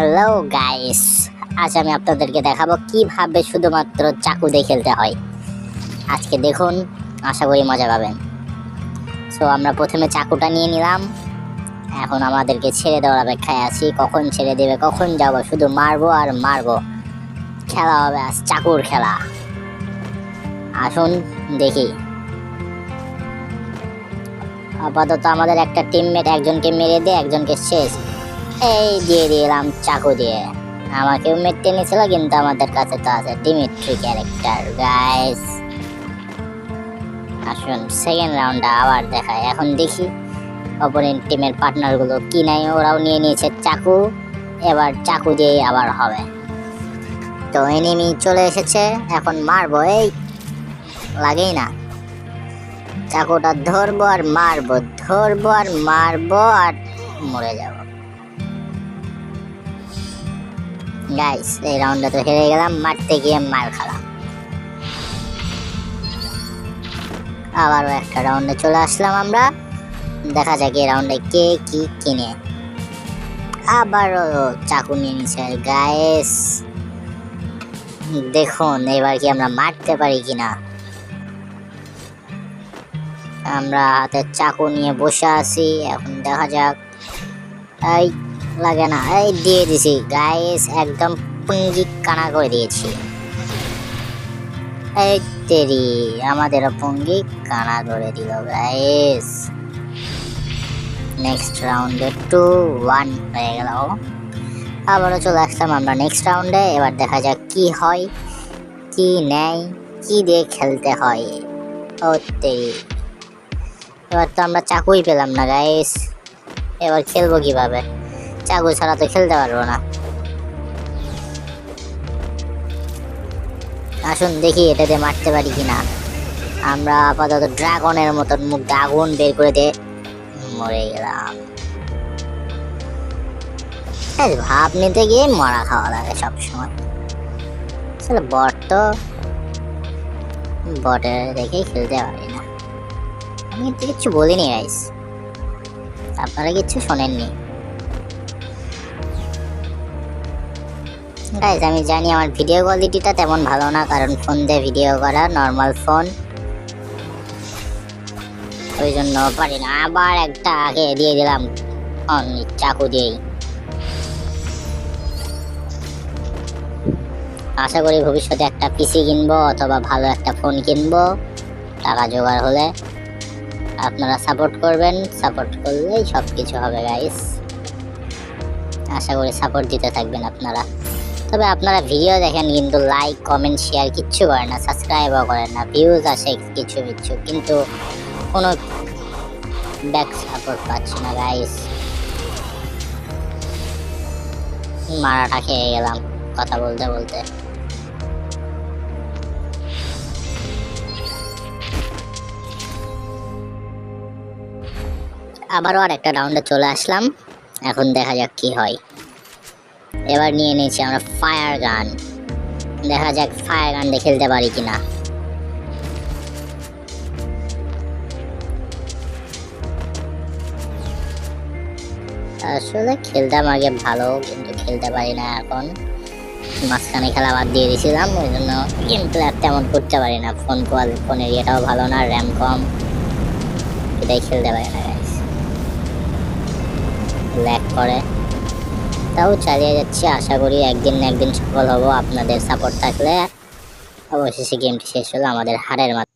Hello guys আজ আমি আপনাদেরকে দেখাবো কীভাবে শুধুমাত্র চাকু দিয়ে খেলতে হয়। আজকে দেখুন, আশা করি মজা পাবেন। সো আমরা প্রথমে চাকুটা নিয়ে নিলাম। এখন আমাদেরকে ছেড়ে দেওয়ার অপেক্ষায় আছি। কখন ছেড়ে দেবে, কখন যাব, শুধু মারবো আর মারবো। খেলা হবে আজ চাকুর খেলা। আসুন, দেখি। আপাতত আমাদের একটা টিমমেট একজনকে মেরে দিয়ে একজনকে শেষ। এই দিয়ে দিলাম চাকু দিয়ে। আমাকেও মেরতে নিয়েছিল কিন্তু আমাদের কাছে তো আছে ডিমিট্রি ক্যারেক্টার গাইস আসুন সেকেন্ড রাউন্ডটা আবার দেখায় এখন দেখি অপোনেন্ট টিমের পার্টনারগুলো কি নাই, ওরাও নিয়ে নিয়েছে চাকু। এবার চাকু দিয়ে আবার হবে। তো এনিমি চলে এসেছে, এখন মারবো, এই লাগেই না। চাকুটা ধরবো আর মারবো, ধরবো আর মারবো আর মরে যাব। গাইস এই রাউন্ডে তো হেরে গেলাম, মারতে গিয়ে মার খেলাম। আবারও একটা রাউন্ডে চলে আসলাম আমরা। দেখা যাক এই রাউন্ডে কে কি কিনে। আবারও চাকু নিয়ে নিছে গাইস দেখুন, এবার কি আমরা মারতে পারি কিনা। আমরা হাতে চাকু নিয়ে বসে আছি, এখন দেখা যাক। লাগে না। এই দিয়ে দিছি। গাইস একদম পুঙ্গি কানা করে দিয়েছি। এই তেরি আমাদের পুঙ্গি কানা করে দিল গাইস নেক্সট রাউন্ডে টু ওয়ান হয়ে গেল। আবারও চলে আসলাম আমরা নেক্সট রাউন্ডে এবার দেখা যাক কি হয়, কি নেয় কি দিয়ে খেলতে হয়। ও এবার তো আমরা চাকুই পেলাম না গাইস এবার খেলব কীভাবে? চাকু ছাড়া তো খেলতে পারব না। আসুন দেখি এটাতে মারতে পারি কিনা। আমরা আপাতত ড্রাগনের মতন মুখ আগুন বের করে দিয়ে মরে গেলাম। ভাব নিতে গিয়ে মরা খাওয়া লাগে সবসময়। বট তো বটে দেখেই খেলতে পারি না। আমি কিন্তু কিচ্ছু বলিনি গাইস আপনারা কিচ্ছু শোনেননি। গাইজ আমি জানি আমার ভিডিও কোয়ালিটিটা তেমন ভালো না, কারণ ফোন দিয়ে ভিডিও করা নর্মাল ফোন ওই জন্য পারি না। আবার একটা আগে দিয়ে দিলাম চাকু দিয়েই। আশা করি ভবিষ্যতে একটা পিসি কিনবো অথবা ভালো একটা ফোন কিনবো। টাকা জোগাড় হলে আপনারা সাপোর্ট করবেন। সাপোর্ট করলেই সব কিছু হবে গাইস আশা করি সাপোর্ট দিতে থাকবেন আপনারা। তবে আপনারা ভিডিও দেখেন, কিন্তু লাইক কমেন্ট শেয়ার কিচ্ছু করেন না সাবস্ক্রাইবও করেন না ভিউজ আসে কিছু কিছু, কিন্তু কোনো ব্যাক সাপোর্ট পাচ্ছি না গাইস মারাটা খেয়ে গেলাম, কথা বলতে বলতে। আবারও আর একটা রাউন্ডে চলে আসলাম, এখন দেখা যাক কি হয়। এবার নিয়ে নিয়েছি আমরা ফায়ার গান দেখা যাক ফায়ার গান খেলতে পারি কিনা। আসলে খেলতাম আগে ভালো, কিন্তু খেলতে পারি না এখন। মাঝখানে খেলা বাদ দিয়ে দিয়েছিলাম, ওই জন্য গেম প্লে আর তেমন করতে পারি না। ফোন কল ফোনের ইয়েটাও ভালো না র্যাম কম। এটাই খেলতে পারি না ল্যাক করে। তাও চালিয়ে যাচ্ছি। আশা করি একদিন না একদিন সফল হব। আপনাদের সাপোর্ট থাকলে অবশেষে গেমটি শেষ হলো আমাদের হারের মাত্র